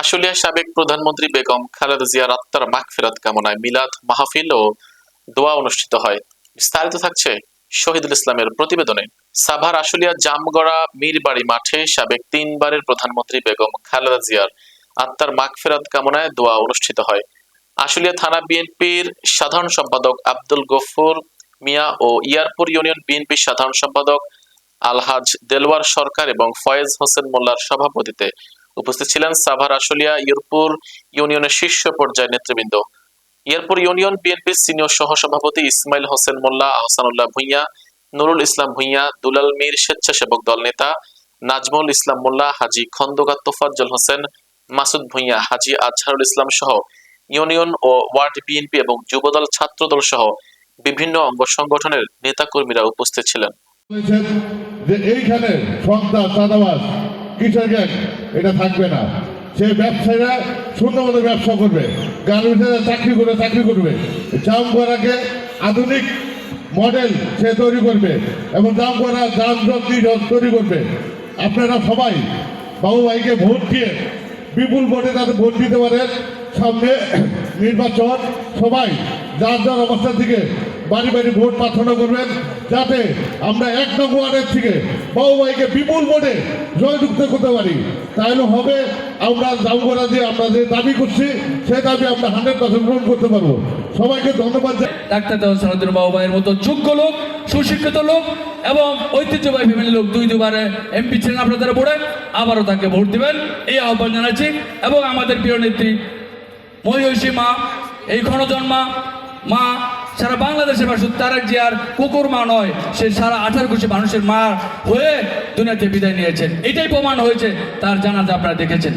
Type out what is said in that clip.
আশুলিয়া সাবেক প্রধানমন্ত্রী বেগম খালেদা জিয়ার আত্মার মাগফিরাত কামনায় মিলাদ, মাহফিল ও দোয়া অনুষ্ঠিত হয়। বিস্তারিত থাকছে শহীদুল ইসলামের প্রতিবেদনে। সাভার, আশুলিয়া, জামগড়া, মীরবাড়ি মাঠে সাবেক তিনবারের প্রধানমন্ত্রী বেগম খালেদা জিয়ার আত্মার মাগফিরাত কামনায় দোয়া অনুষ্ঠিত হয়। আশুলিয়া থানা বিএনপির সাধারণ সম্পাদক আব্দুল গফুর মিয়া ও ইয়ারপুর ইউনিয়ন বিএনপির সাধারণ সম্পাদক আলহাজ দেলওয়ার সরকার এবং ফয়েজ হোসেন মোল্লার সভাপতিতে উপস্থিত ছিলেন সাভার আশুলিয়া ইয়রপুর ইউনিয়নের শীর্ষ পর্যায়ের নেতৃবৃন্দ। ইয়ারপুর ইউনিয়ন বিএনপির সিনিয়র সহসভাপতি ইসমাইল হোসেন মোল্লা, আহসানুল্লাহ ভুঁইয়া, নুরুল ইসলাম ভুঁইয়া, দুলাল মীর স্বেচ্ছাসেবক দল নেতা নাজমুল ইসলাম মোল্লা, হাজি খন্দকার তোফাজ্জল হোসেন, মাসুদ ভুঁইয়া, হাজি আজহারুল ইসলাম সহ ইউনিয়ন ও ওয়ার্ড বিএনপি এবং যুবদল ছাত্রদল সহ বিভিন্ন অঙ্গ সংগঠনের নেতাকর্মীরা উপস্থিত ছিলেন। যে এইখানে সন্ত্রাস চাঁদাবাস কিসের এটা থাকবে না। সে ব্যবসায়ীরা শূন্য মতো ব্যবসা করবে। গার্মেন্টসে চাকরি করে চাকরি করবে। জাম করাকে আধুনিক মডেল সে তৈরি করবে এবং জাম করা নির্জট তৈরি করবে। আপনারা সবাই বাবু ভাইকে ভোট দিয়ে বিপুল ভোটে তাদের ভোট দিতে পারেন। সামনে নির্বাচন, সবাই যার যার অবস্থান থেকে বাড়ি বাড়ি ভোট প্রার্থনা করবেন যাতে আমরা এক নং ওয়ার্ডের থেকে বাবু ভাইকে বিপুল ভোটে জয়যুক্ত করতে পারি। তাহলে হবে আমরা জামগড়া দিয়ে আমরা যে দাবি করছি, সে দাবি আমরা হান্ড্রেড পার্সেন্ট পূরণ করতে পারব। সবাইকে ধন্যবাদ। ডাক্তার দেওয়ান সনাতন বাবু ভাইয়ের মতো যোগ্য লোক, সুশিক্ষিত লোক এবং ঐতিহ্যবাহী ফ্যামিলির লোক দুই দুবারে এমপি ছিলেন আপনাদের বোর্ডে আবারও তাকে ভোট দিবেন। এই আহ্বান জানাচ্ছি এবং আমাদের প্রিয় নেত্রী মহিষী মা, এই ক্ষণজন্মা মা সারা বাংলাদেশের মানুষ তারেক জিয়ার কুকুর মা নয়, সে সারা আঠারো মানুষের মা হয়ে দুনিয়াতে বিদায় নিয়েছেন। এটাই প্রমাণ হয়েছে, তার জানাজা আপনারা দেখেছেন।